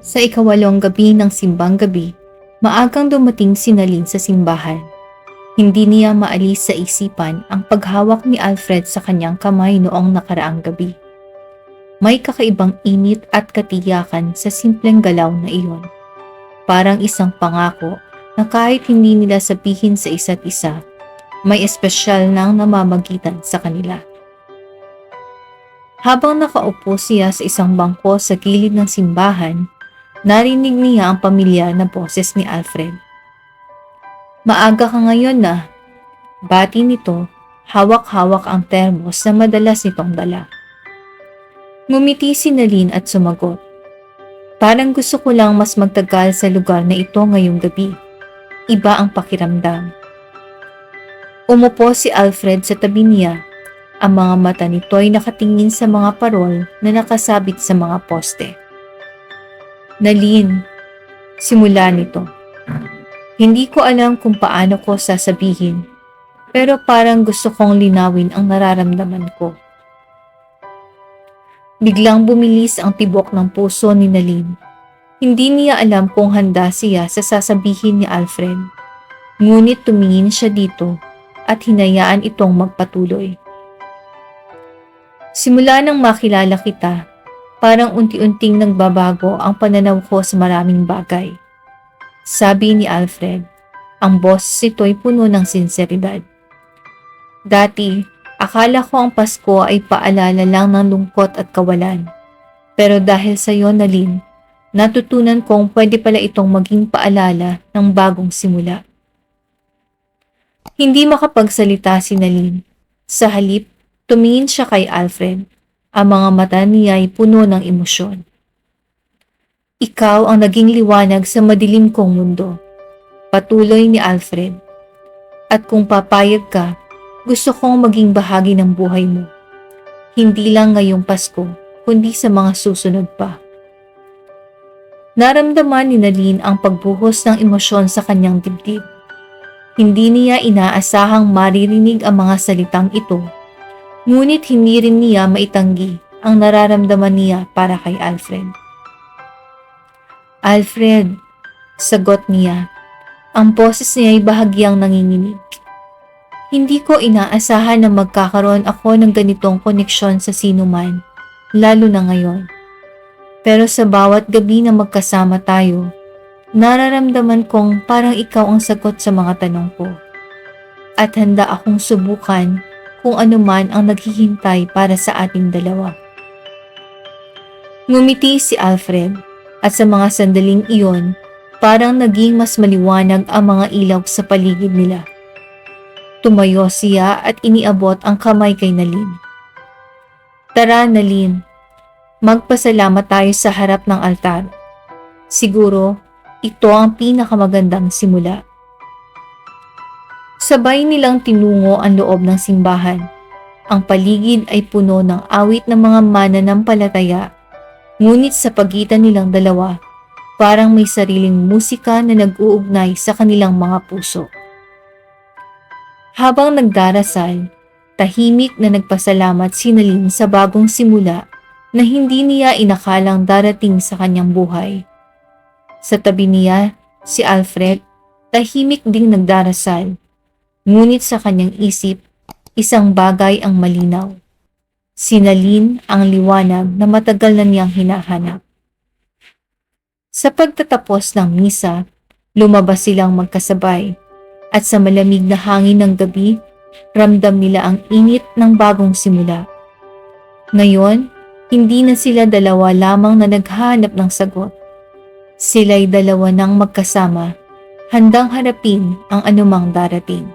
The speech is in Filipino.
Sa ikawalong gabi ng simbang gabi, maagang dumating si Nalin sa simbahan. Hindi niya maalis sa isipan ang paghawak ni Alfred sa kanyang kamay noong nakaraang gabi. May kakaibang init at katiyakan sa simpleng galaw na iyon. Parang isang pangako na kahit hindi nila sabihin sa isa't isa, may espesyal nang namamagitan sa kanila. Habang nakaupo siya sa isang bangko sa gilid ng simbahan, narinig niya ang pamilyar na boses ni Alfred. Maaga ka ngayon na. Bati nito, hawak-hawak ang termos na madalas nitong dala. Ngumiti si Nalin at sumagot. Parang gusto ko lang mas magtagal sa lugar na ito ngayong gabi. Iba ang pakiramdam. Umupo si Alfred sa tabi niya. Ang mga mata nito ay nakatingin sa mga parol na nakasabit sa mga poste. Nalin, simula nito. Hindi ko alam kung paano ko sasabihin, pero parang gusto kong linawin ang nararamdaman ko. Biglang bumilis ang tibok ng puso ni Nalin. Hindi niya alam kung handa siya sa sasabihin ni Alfred. Ngunit tumingin siya dito at hinayaan itong magpatuloy. Simula nang makilala kita, parang unti-unting nagbabago ang pananaw ko sa maraming bagay. Sabi ni Alfred, ang boss ito'y puno ng sinseridad. Dati, akala ko ang Pasko ay paalala lang ng lungkot at kawalan. Pero dahil sa iyo, Nalin, natutunan kong pwede pala itong maging paalala ng bagong simula. Hindi makapagsalita si Nalin. Sa halip, tumingin siya kay Alfred. Ang mga mata niya ay puno ng emosyon. Ikaw ang naging liwanag sa madilim kong mundo. Patuloy ni Alfred. At kung papayag ka, gusto kong maging bahagi ng buhay mo. Hindi lang ngayong Pasko, kundi sa mga susunod pa. Naramdaman ni Nadine ang pagbuhos ng emosyon sa kanyang dibdib. Hindi niya inaasahang maririnig ang mga salitang ito, ngunit hindi rin niya maitanggi ang nararamdaman niya para kay Alfred. Alfred, sagot niya. Ang boses niya ay bahagyang nanginginig. Hindi ko inaasahan na magkakaroon ako ng ganitong koneksyon sa sinuman, lalo na ngayon. Pero sa bawat gabi na magkasama tayo, nararamdaman kong parang ikaw ang sagot sa mga tanong ko. At handa akong subukan kung ano man ang naghihintay para sa ating dalawa. Ngumiti si Alfred at sa mga sandaling iyon, parang naging mas maliwanag ang mga ilaw sa paligid nila. Tumayo siya at iniabot ang kamay kay Nalin. Tara, Nalin. Magpasalamat tayo sa harap ng altar. Siguro, ito ang pinakamagandang simula. Sabay nilang tinungo ang loob ng simbahan. Ang paligid ay puno ng awit ng mga mananampalataya Ngunit sa pagitan nilang dalawa, parang may sariling musika na nag-uugnay sa kanilang mga puso. Habang nagdarasal, tahimik na nagpasalamat si Nalin sa bagong simula na hindi niya inakalang darating sa kanyang buhay. Sa tabi niya, si Alfred, tahimik ding nagdarasal. Ngunit sa kanyang isip, isang bagay ang malinaw. Sinalin ang liwanag na matagal na niyang hinahanap. Sa pagtatapos ng misa, lumabas silang magkasabay at sa malamig na hangin ng gabi, ramdam nila ang init ng bagong simula. Ngayon, hindi na sila dalawa lamang na naghahanap ng sagot. Sila'y dalawa nang magkasama, handang harapin ang anumang darating.